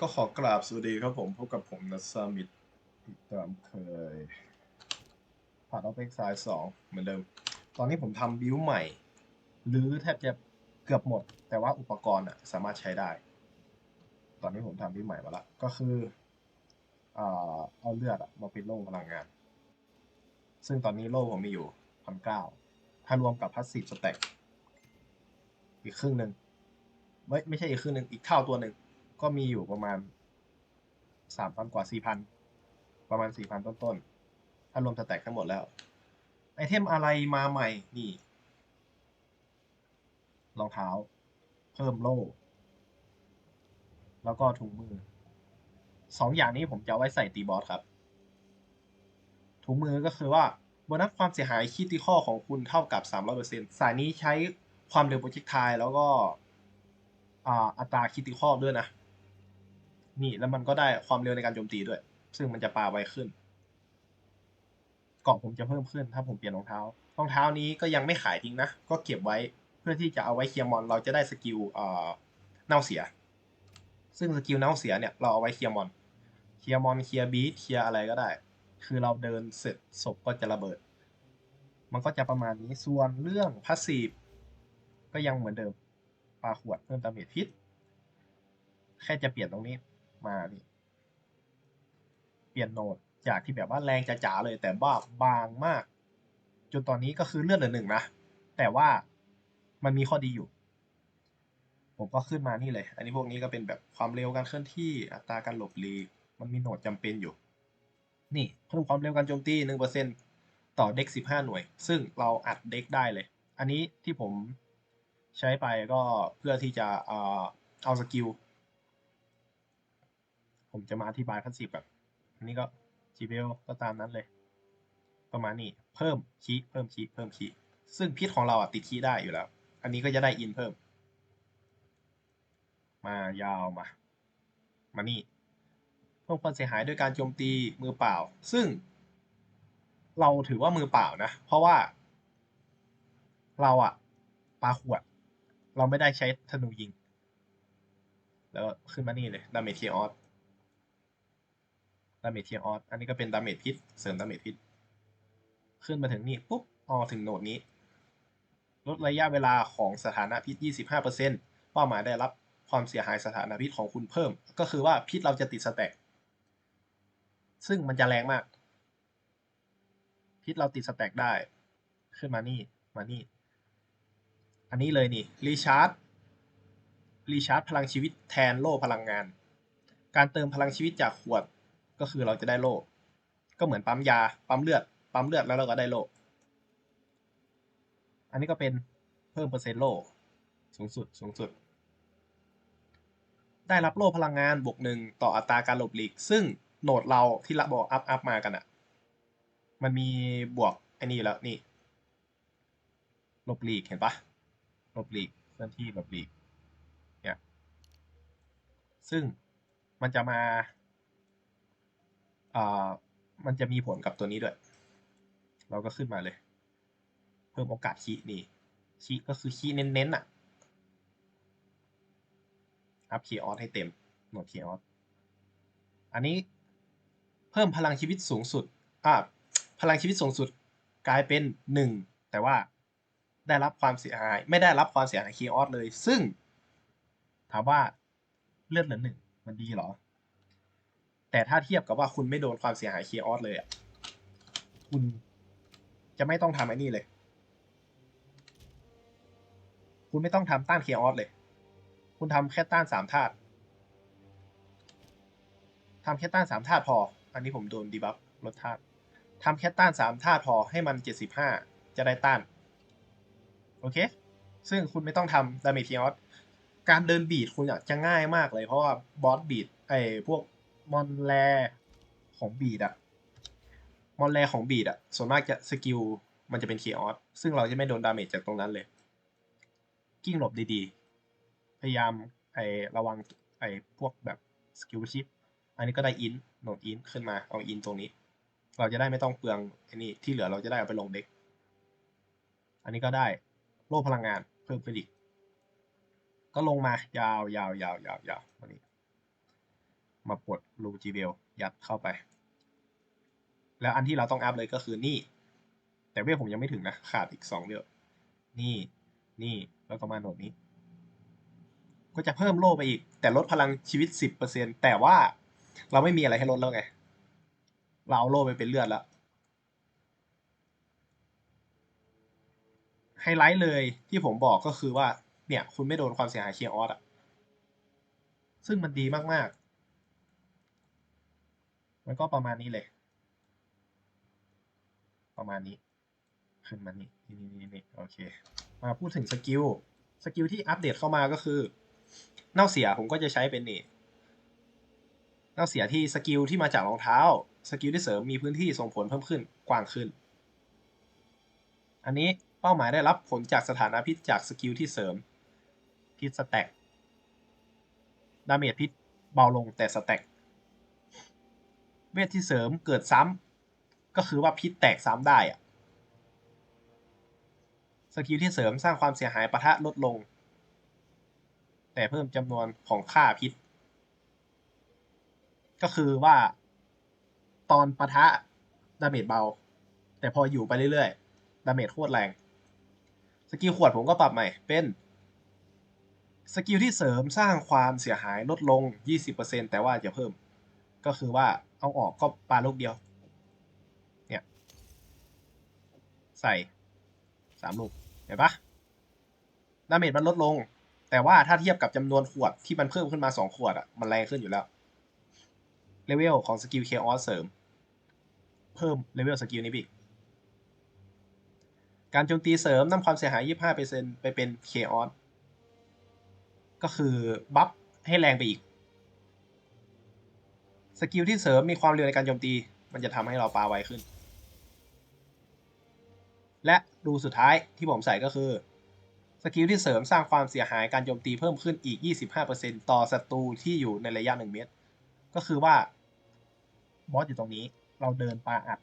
ก็ขอกราบสวัสดีครับผมพบกับผมนัสซามิดอีกตามเคยผ่านออฟเอ็กซายสองเหมือนเดิม ตอนนี้ผมทำบิวใหม่ หรือแทบจะเกือบหมด แต่ว่าอุปกรณ์อะสามารถใช้ได้ ตอนนี้ผมทำบิวใหม่มาละ ก็คืออ่าเอาเลือดอะมาเป็นโล่พลังงาน ซึ่งตอนนี้โล่ผมมีอยู่พันเก้าถ้ารวมกับพัสซีฟสแต็กอีกครึ่งหนึ่งไม่ไม่ใช่อีกครึ่งหนึ่งอีกเท่าตัวหนึ่ง ก็มีอยู่ประมาณสามพันกว่าสี่พันประมาณสี่พันต้นๆ ถ้ารวมสแต็กทั้งหมดแล้ว ไอเทมอะไรมาใหม่นี่รองเท้า เพิ่มโล่ แล้วก็ถุงมือสองอย่างนี้ผมจะไว้ใส่ตีบอสครับ ถุงมือก็คือว่าโบนัสความเสียหายคิติคอของคุณเท่ากับ 300%สายนี้ใช้ความเร็วโปรเจกทายแล้วก็อ่าอัตราคิติคอด้วยนะ นี่แล้วมันก็ได้ความเร็วในการโจมตีด้วย ซึ่งมันจะปาไวขึ้นเกาะผมจะเพิ่มขึ้น ถ้าผมเปลี่ยนรองเท้ารองเท้านี้ก็ยังไม่ขายทิ้งนะ ก็เก็บไว้เพื่อที่จะเอาไว้เคลียร์มอน เราจะได้สกิลเอ่อเน่าเสีย ซึ่งสกิลเน่าเสียเนี่ยเราเอาไว้เคลียร์มอน เคลียร์มอน เคลียร์บีท เคลียร์อะไรก็ได้ คือเราเดินเสร็จศพก็จะระเบิด มันก็จะประมาณนี้ ส่วนเรื่องพาสซีฟก็ยังเหมือนเดิม ปลาขวดเพิ่มดาเมจพิษ แค่จะเปลี่ยนตรงนี้ มานี่เปลี่ยนโหนดจากที่แบบว่าแรงจ๋าๆเลย แต่ว่าบางมาก จนตอนนี้ก็คือเลือดเหลือหนึ่งนะแต่ว่ามันมีข้อดีอยู่ ผมก็ขึ้นมานี่เลย อันนี้พวกนี้ก็เป็นแบบความเร็วการเคลื่อนที่อัตราการหลบหลีกมันมีโหนดจำเป็นอยู่ นี่เพิ่มความเร็วการโจมตีหนึ่งเปอร์เซ็นต่อเด็กสิบห้าหน่วย ซึ่งเราอัดเด็กได้เลย อันนี้ที่ผมใช้ไปก็เพื่อที่จะเออเอาสกิล ผมจะมาอธิบายพันสิบแบบอันนี้ก็จีเบลก็ตามนั้นเลย ประมาณนี้เพิ่มคีเพิ่มคีเพิ่มคีซึ่งพิษของเราอะติดคีได้อยู่แล้ว อันนี้ก็จะได้อินเพิ่ม มายาวมา มานี่เพิ่มความเสียหายด้วยการโจมตีมือเปล่า ซึ่ง เราถือว่ามือเปล่านะ เพราะว่า เราอะปาขวด เราไม่ได้ใช้ธนูยิง แล้วขึ้นมานี่เลยดาเมจเทียออสาเมจเทียออสอันนี้ก็เป็นดาเมจพิษเสริมดาเมจพิษขึ้นมาถึงนี่ปุ๊บอ๋อถึงโหนดนี้ ลดระยะเวลาของสถานะพิษ 25%เป้าหมายได้รับความเสียหายสถานะพิษของคุณเพิ่ม ก็คือว่าพิษเราจะติดสแต็กซึ่งมันจะแรงมาก พิษเราติดสแต็กได้ ขึ้นมานี่มานี่ อันนี้เลยนี่รีชาร์จรีชาร์จพลังชีวิตแทนโล่พลังงาน การเติมพลังชีวิตจากขวด ก็คือเราจะได้โล่ก็เหมือนปั๊มยา ปั๊มเลือด ปั๊มเลือดแล้วเราก็ได้โล่อันนี้ก็เป็นเพิ่มเปอร์เซ็นต์โล่สูงสุดสูงสุด ได้รับโล่พลังงานบวกหนึ่งต่ออัตราการหลบหลีก ซึ่งโหนดเราที่ละบอกอัพอัพมากันอะ่ะมันมีบวกไอ้นี่แล้วนี่หลบหลีกเห็นปะหลบหลีกเคลื่อนที่หลบหลีกเนี่ยซึ่งมันจะมา อ่ามันจะมีผลกับตัวนี้ด้วย เราก็ขึ้นมาเลย เพิ่มโอกาสคีนี่คีก็คือคีเน้นๆอะอัพคียออสให้เต็มโหมดคียออสอันนี้เพิ่มพลังชีวิตสูงสุดอ่าพลังชีวิตสูงสุดกลายเป็นหนึ่งแต่ว่าได้รับความเสียหาย ไม่ได้รับความเสียหายคียออสเลย ซึ่ง ถามว่าเลือดเหลือหนึ่งมันดีหรอ แต่ถ้าเทียบกับว่าคุณไม่โดนความเสียหายเคีย์ออสเลยอะคุณจะไม่ต้องทำไอ้นี่เลย คุณไม่ต้องทำต้านเคีย์ออสเลย คุณทำแค่ต้านสามธาตุทำแค่ต้านสามธาตุพอ อันนี้ผมโดนดีบัฟลดธาตุทำแค่ต้านสามธาตุพอให้มันเจ็ดสิบห้าจะได้ต้าน โอเค ซึ่งคุณไม่ต้องทำดาเมจคีย์ออสการเดินบีดคุณจะง่ายมากเลยเพราะว่าบอสบีดไอ้พวก มอนแรของบีดอะมอนแรของบีดอะส่วนมากจะสกิลมันจะเป็นคีย์ออสซึ่งเราจะไม่โดนดาเมจจากตรงนั้นเลย กิ้งหลบดีๆ พยายามไอระวังไอพวกแบบสกิลชิปอันนี้ก็ได้อินโหนดอินขึ้นมาเอาอินตรงนี้ เราจะได้ไม่ต้องเปลืองไอ้นี่ที่เหลือเราจะได้เอาไปลงเด็ก อันนี้ก็ได้โล่พลังงานเพิ่มขึ้นอีก ก็ลงมายาวยาวยาวยาวยาววันนี้ มาปลดลูจีเบลยัดเข้าไป แล้วอันที่เราต้องอัพเลยก็คือนี่ แต่เวลผมยังไม่ถึงนะ ขาดอีกสองเวลนี่ นี่ แล้วก็มาโหนดนี้ ก็จะเพิ่มโล่ไปอีก แต่ลดพลังชีวิตสิบเปอร์เซ็นแต่ว่าเราไม่มีอะไรให้ลดแล้วไง เราเอาโล่ไปเป็นเลือดแล้วไฮไลท์เลยที่ผมบอกก็คือว่า เนี่ย คุณไม่โดนความเสียหายเคียร์ออสอะซึ่งมันดีมากๆ มันก็ประมาณนี้เลย ประมาณนี้ ขึ้นมานี่นี่นี่นี่โอเค มาพูดถึงสกิล สกิลที่อัปเดตเข้ามาก็คือ เน่าเสียผมก็จะใช้เป็นนี่ เน่าเสียที่สกิลที่มาจากรองเท้า สกิลที่เสริมมีพื้นที่ส่งผลเพิ่มขึ้น กว้างขึ้น อันนี้เป้าหมายได้รับผลจากสถานะพิษจากสกิลที่เสริมพิษสแต็กดาเมจพิษเบาลงแต่สแต็ก เวทที่เสริมเกิดซ้ำก็คือว่าพิษแตกซ้ำได้อะสกิลที่เสริมสร้างความเสียหายปะทะลดลง แต่เพิ่มจำนวนของค่าพิษ ก็คือว่า ตอนปะทะดาเมจเบา แต่พออยู่ไปเรื่อยๆดาเมจโคตรแรง สกิลขวดผมก็ปรับใหม่เป็นสกิลที่เสริมสร้างความเสียหายลดลง 20%แต่ว่าจะเพิ่ม ก็คือว่าเอาออกก็ปลาลูกเดียว เนี่ย ใส่สามลูก เห็นปะดาเมจมันลดลง แต่ว่าถ้าเทียบกับจำนวนขวดที่มันเพิ่มขึ้นมาสองขวดอะมันแรงขึ้นอยู่แล้ว เลเวลของสกิลเคออสเสริม เพิ่มเลเวลสกิลนี้อีก การโจมตีเสริมนำความเสียหาย 25%ไปเป็นเคออสก็คือบัฟให้แรงไปอีก สกิลที่เสริมมีความเร็วในการโจมตี มันจะทำให้เราปาไวขึ้น และดูสุดท้ายที่ผมใส่ก็คือสกิลที่เสริมสร้างความเสียหายการโจมตีเพิ่มขึ้นอีก 25%ต่อศัตรูที่อยู่ในระยะ 1 เมตร ก็คือว่าบอสอยู่ตรงนี้ เราเดินปาอัด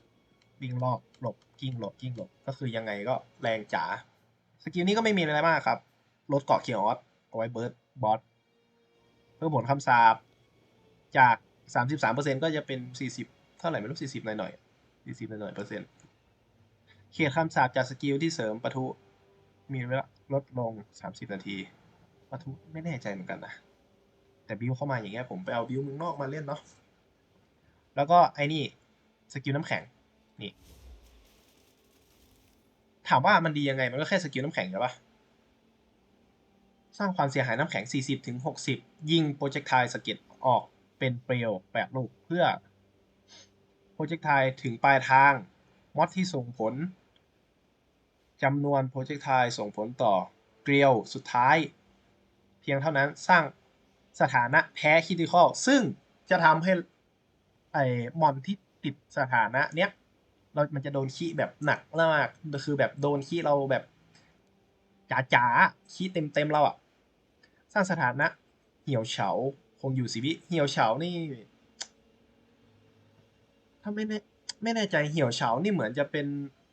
วิ่งรอบหลบกิ้งหลบกิ้งหลบ ก็คือยังไงก็แรงจ๋า สกิลนี้ก็ไม่มีอะไรมากครับ ลดเกาะเคียร์ออสเอาไว้เบิร์ดบอสเพิ่มผลคำสาปจาก 33%ก็จะเป็น40เท่าไหร่ไม่รู้40หน่อยหน่อยๆ40หน่อยหน่อยเปอร์เซ็นต์เขตคำสาปจากสกิลที่เสริมปะทุมีเวลาลดลง30นาทีปะทุไม่แน่ใจเหมือนกันนะ แต่บิวเข้ามาอย่างเงี้ยผมไปเอาบิวมึงนอกมาเล่นเนาะแล้วก็ไอ้นี่สกิลน้ำแข็งนี่ ถามว่ามันดียังไงมันก็แค่สกิลน้ำแข็งใช่ปะสร้างความเสียหายน้ำแข็ง 40ถึง60 ยิงโปรเจกไทล์สเก็ตออก เป็นเปลวแปดลูกเพื่อโปรเจกต์ไทล์ถึงปลายทางมอดที่ส่งผลจำนวนโปรเจกต์ไทล์ส่งผลต่อเกลียวสุดท้าย เพียงเท่านั้นสร้างสถานะแพ้คิติคอลซึ่งจะทำให้ไอ้มอนที่ติดสถานะเนี้ยเรา มันจะโดนขี้แบบหนักมากคือแบบโดนขี้เราแบบจ๋าจ๋าๆขี้เต็มเต็มๆเราอะสร้างสถานะเหี่ยวเฉา คงอยู่สิวิเหี่ยวเฉานี่ ถ้าไม่แน่ไม่แน่ใจเหี่ยวเฉานี่เหมือนจะเป็น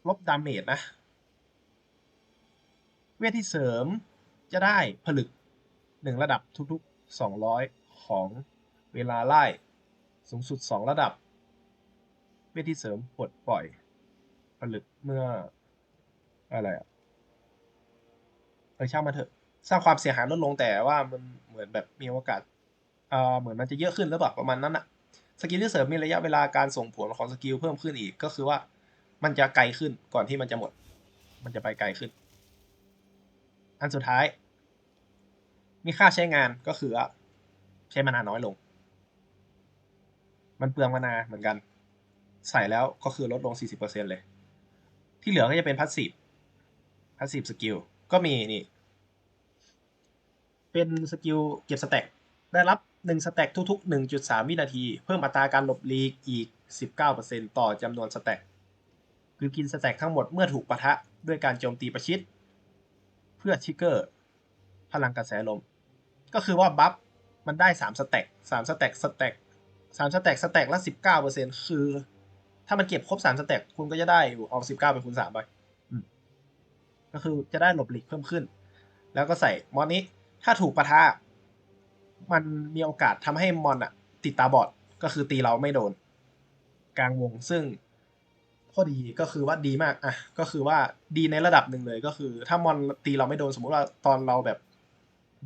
ลบดาเมจนะ เวทที่เสริมจะได้ผลึกหนึ่งระดับทุกๆสองร้อยของเวลาไล่สูงสุดสองระดับ เวทที่เสริมปลดปล่อย ผลึกเมื่ออะไรอะเออช่างมาเถอะ สร้างความเสียหายลดลงแต่ว่ามันเหมือนแบบมีโอกาส เออเหมือนมันจะเยอะขึ้นหรือเปล่าประมาณนั้นอะสกิลที่เสริมมีระยะเวลาการส่งผลของสกิลเพิ่มขึ้นอีกก็คือว่ามันจะไกลขึ้นก่อนที่มันจะหมด มันจะไปไกลขึ้น อันสุดท้าย มีค่าใช้งานก็คือว่าใช้มานาน้อยลง มันเปลืองมานาเหมือนกัน ใส่แล้วก็คือลดลง 40%เลย ที่เหลือก็จะเป็นพัสซีฟพัสซีฟสกิลก็มีนี่ เป็นสกิลเก็บสแต็กได้รับ 1สแต็กทุกๆ 1.3 วินาที เพิ่มอัตราการหลบลีกอีก 19%ต่อจำนวนสแต็กคือกินสแต็กทั้งหมดเมื่อถูกปะทะด้วยการโจมตีประชิด เพื่อทริกเกอร์ พลังกระแสลม ก็คือว่าบัฟมันได้ 3 สแต็ก3สแต็กสแต็ก3สแต็กสแต็กละ 19%คือ ถ้ามันเก็บครบ 3 สแต็กคุณก็จะได้อยู่เอา 19ไปคูณ3ไปก็คือจะได้หลบหลีกเพิ่มขึ้น แล้วก็ใส่มอนนี้ถ้าถูกปะทะ มันมีโอกาสทำให้มอนอะติดตาบอดก็คือตีเราไม่โดน กลางวงซึ่งข้อดีก็คือว่าดีมากอะก็คือว่าดีในระดับหนึ่งเลยก็คือ ถ้ามอนตีเราไม่โดนสมมุติว่าตอนเราแบบ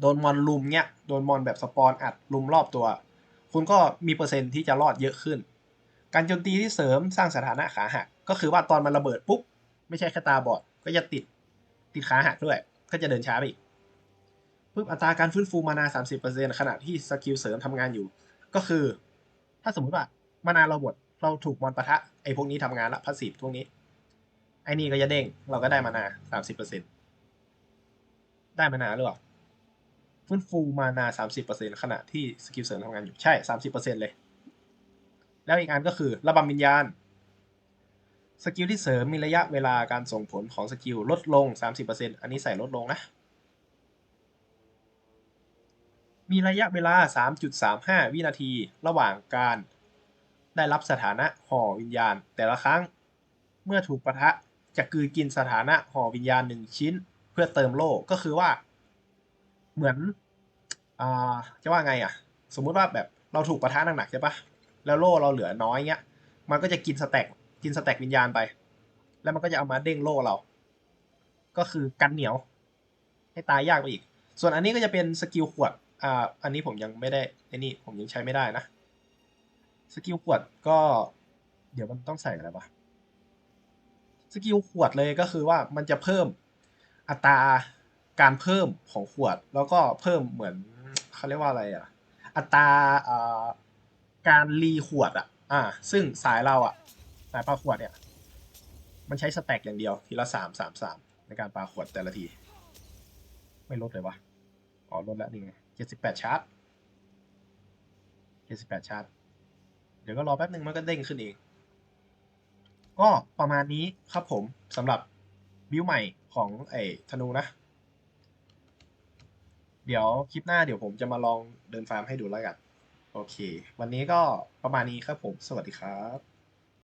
โดนมอนลุมเนี้ยโดนมอนแบบสปอนอัดลุมรอบตัว คุณก็มีเปอร์เซ็นต์ที่จะรอดเยอะขึ้น การโจมตีที่เสริมสร้างสถานะขาหักก็คือว่าตอนมันระเบิดปุ๊บไม่ใช่แค่ตาบอดก็จะติดติดขาหักด้วย ก็จะเดินช้าไปอีก ปุ๊บอัตราการฟื้นฟูมานา30%ขณะที่สกิลเสริมทำงานอยู่ ก็คือ ถ้าสมมุติว่ามานาเราหมดเราถูกมอนปะทะไอ้พวกนี้ทำงานละพาสซีฟพวกนี้ ไอ้นี่ก็จะเด้งเราก็ได้มานาสามสิบเปอร์เซ็นได้มานาหรือเปล่าฟื้นฟูมานาสามสิบเปอร์เซ็นขณะที่สกิลเสริมทำงานอยู่ใช่สามสิบเปอร์เซ็นเลย แล้วอีกอันก็คือระบำวิญญาณสกิลที่เสริมมีระยะเวลาการส่งผลของสกิลลดลง 30%อันนี้ใส่ลดลงนะ มีระยะเวลา 3.35 วินาทีระหว่างการ ได้รับสถานะห่อวิญญาณ แต่ละครั้ง เมื่อถูกประทะจะกืนกินสถานะห่อวิญญาณหนึ่งชิ้น เพื่อเติมโล่ก็คือว่า เหมือนอ่าจะว่าไงอะ สมมุติว่าแบบเราถูกประทะหนักๆใช่ปะแล้วโล่เราเหลือน้อยเงี้ย มันก็จะกินสแต็กกินสแต็กวิญญาณไป แล้วมันก็จะเอามาเด้งโล่เรา ก็คือกันเหนียว ให้ตายยากไปอีก ส่วนอันนี้ก็จะเป็นสกิลขวด อ่าอันนี้ผมยังไม่ได้ไอ้นี่ผมยังใช้ไม่ได้นะสกิลขวดก็ เดี๋ยวมันต้องใส่อะไรวะสกิลขวดเลยก็คือว่ามันจะเพิ่มอัตราการเพิ่มของขวด แล้วก็เพิ่มเหมือนเขาเรียกว่าอะไรอะอัตราการรีขวดอะอ่า ซึ่งสายเราอะสายปลาขวดเนี่ย มันใช้สแต็กอย่างเดียว ทีละสามสามสามในการปลาขวดแต่ละที ไม่ลดเลยวะอ๋อลดแล้วนี่ไง เจ็ดสิบแปดชาร์จเจ็ดสิบแปดชาร์จเดี๋ยวก็รอแป๊บหนึ่งมันก็เด้งขึ้นเอง ก็ประมาณนี้ครับผมสำหรับบิวใหม่ของไอ้ธนูนะ เดี๋ยวคลิปหน้าเดี๋ยวผมจะมาลองเดินฟาร์มให้ดูแล้วกัน โอเค วันนี้ก็ประมาณนี้ครับผม สวัสดีครับ